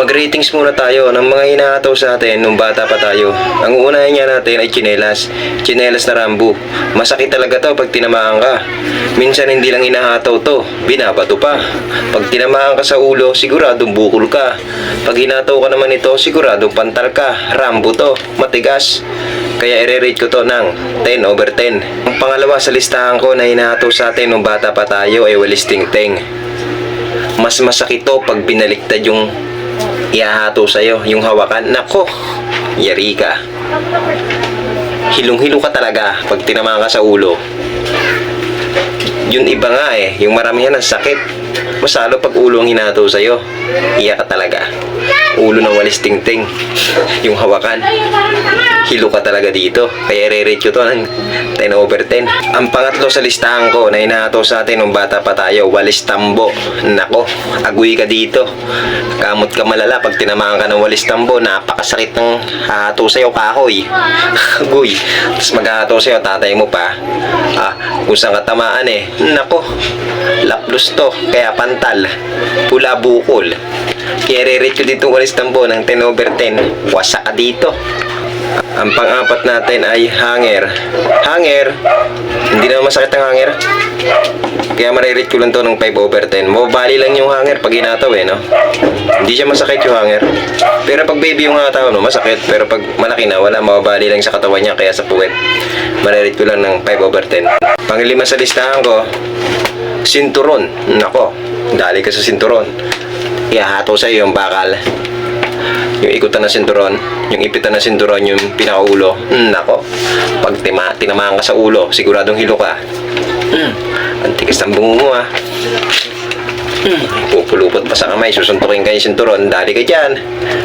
Mag-ratings muna tayo ng mga hinahataw sa atin nung bata pa tayo. Ang uunahin nga natin ay chinelas. Chinelas na Rambo. Masakit talaga to pag tinamaan ka. Minsan hindi lang hinahataw to, binabato pa. Pag tinamaan ka sa ulo, siguradong bukol ka. Pag hinataw ka naman ito, siguradong pantal ka. Rambo to, matigas. Kaya i-rate ko to ng 10 over 10. Ang pangalawa sa listahan ko na hinahataw sa atin nung bata pa tayo ay walis tingting mas masakit to pag binaliktad yung ihahato sa'yo, yung hawakan. Nako, yari ka. Hilong-hilo ka talaga pag tinamaan ka sa ulo. Yun iba nga eh, yung maramihan ng sakit. Masalo pag ulo ang hinato sa'yo. Iyak ka talaga. Ulo ng walis tingting. Yung hawakan. Hilo ka talaga dito. Kaya re-rate to ng 10 over 10. Ang pangatlo sa listahan ko na hinato sa atin nung bata pa tayo, walis tambo. Nako, agoy ka dito. Kamot ka malala pag tinamaan ka ng walis tambo. Napakasakit ng hahato sa'yo, kahoy. agoy. Tapos maghahato sa'yo, tatay mo pa. Ah, kung saan ka tamaan eh. Nako, laplos to. Kaya pantal. Pula bukol. Kaya ko dito walis tambo ng 10 over 10. Wasak ka dito. Ang pang-apat natin ay hanger. Hanger. Hindi naman masakit ang hanger. Kaya marirate ko lang to ng 5 over 10. Mababali lang yung hanger pag hinataw eh, no? Hindi siya masakit yung hanger. Pero pag baby yung hataw, no, masakit. Pero pag malaki na, wala, mababali lang sa katawan niya. Kaya sa puwet, marirate ko lang ng 5 over 10. Panglima sa listahan ko, sinturon. Nako, dali ka sa sinturon. Ihahato sa'yo yung bakal yung ikutan ng sinturon, yung ipitan ng sinturon, yung pinakaulo. Mm, nako, pag tima, tinamaan ka sa ulo, siguradong hilo ka. Mm, ang tigas ng bungo mo ah. Mm, pupulupot pa sa kamay, susuntukin ka yung sinturon, dali ka dyan.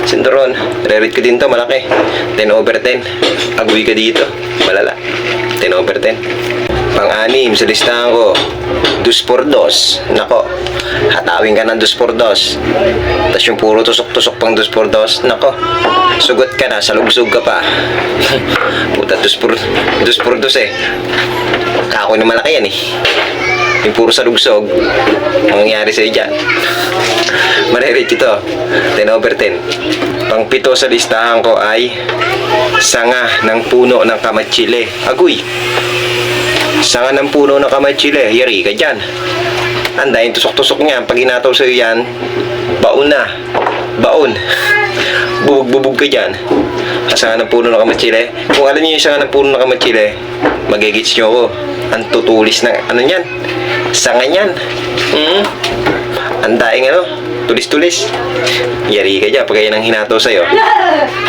Sinturon, re-rate ko din to, malaki. 10 over 10. Agoy ka dito, malala. 10 over 10. Pang-anim sa listahan ko, dos por dos. Nako, hatawin ka ng dos por dos. Tapos yung puro tusok-tusok pang dos por dos. Nako, sugot ka na, salugsog ka pa. Puta, dos por, dos por dos eh. Kako na malaki yan eh. Yung puro salugsog, ang nangyari sa'yo dyan. Marirate ito, 10 over 10. Pang pito sa listahan ko ay sanga ng puno ng kamatsile. Agoy! Sanga ng puno ng kamatsile. Yari ka dyan. Andayin tusok-tusok niya. Pag hinataw sa'yo yan, baon na. Baon. Bubog-bubog ka dyan. Ang sanga ng puno ng kamatsile. Kung alam niyo yung sanga ng puno ng kamatsile, magigits niyo ako. Ang tutulis na, ano yan? Sanga yan. Hmm? Ang daing ano? Tulis-tulis. Yari ka dyan pag yan ang hinataw sa'yo.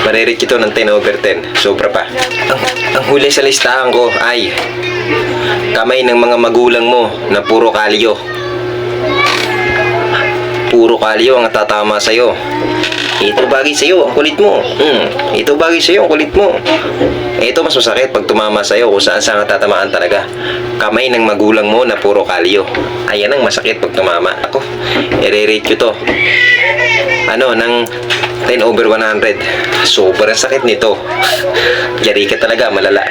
Maririt ito ng 10 over 10. Sobra pa. Ang, ang huli sa listahan ko ay kamay ng mga magulang mo na puro kalyo. Puro kalyo ang tatama sa'yo. Ito bagay sa'yo, ang kulit mo. Hmm, ito bagay sa'yo, ang kulit mo. Ito mas masakit pag tumama sa'yo kung saan saan tatamaan talaga. Kamay ng magulang mo na puro kalyo. Ayan ang masakit pag tumama. Ako, i-rate ko to. Ano, ng 10 over 100. Sobrang sakit nito. Yari ka talaga, malala.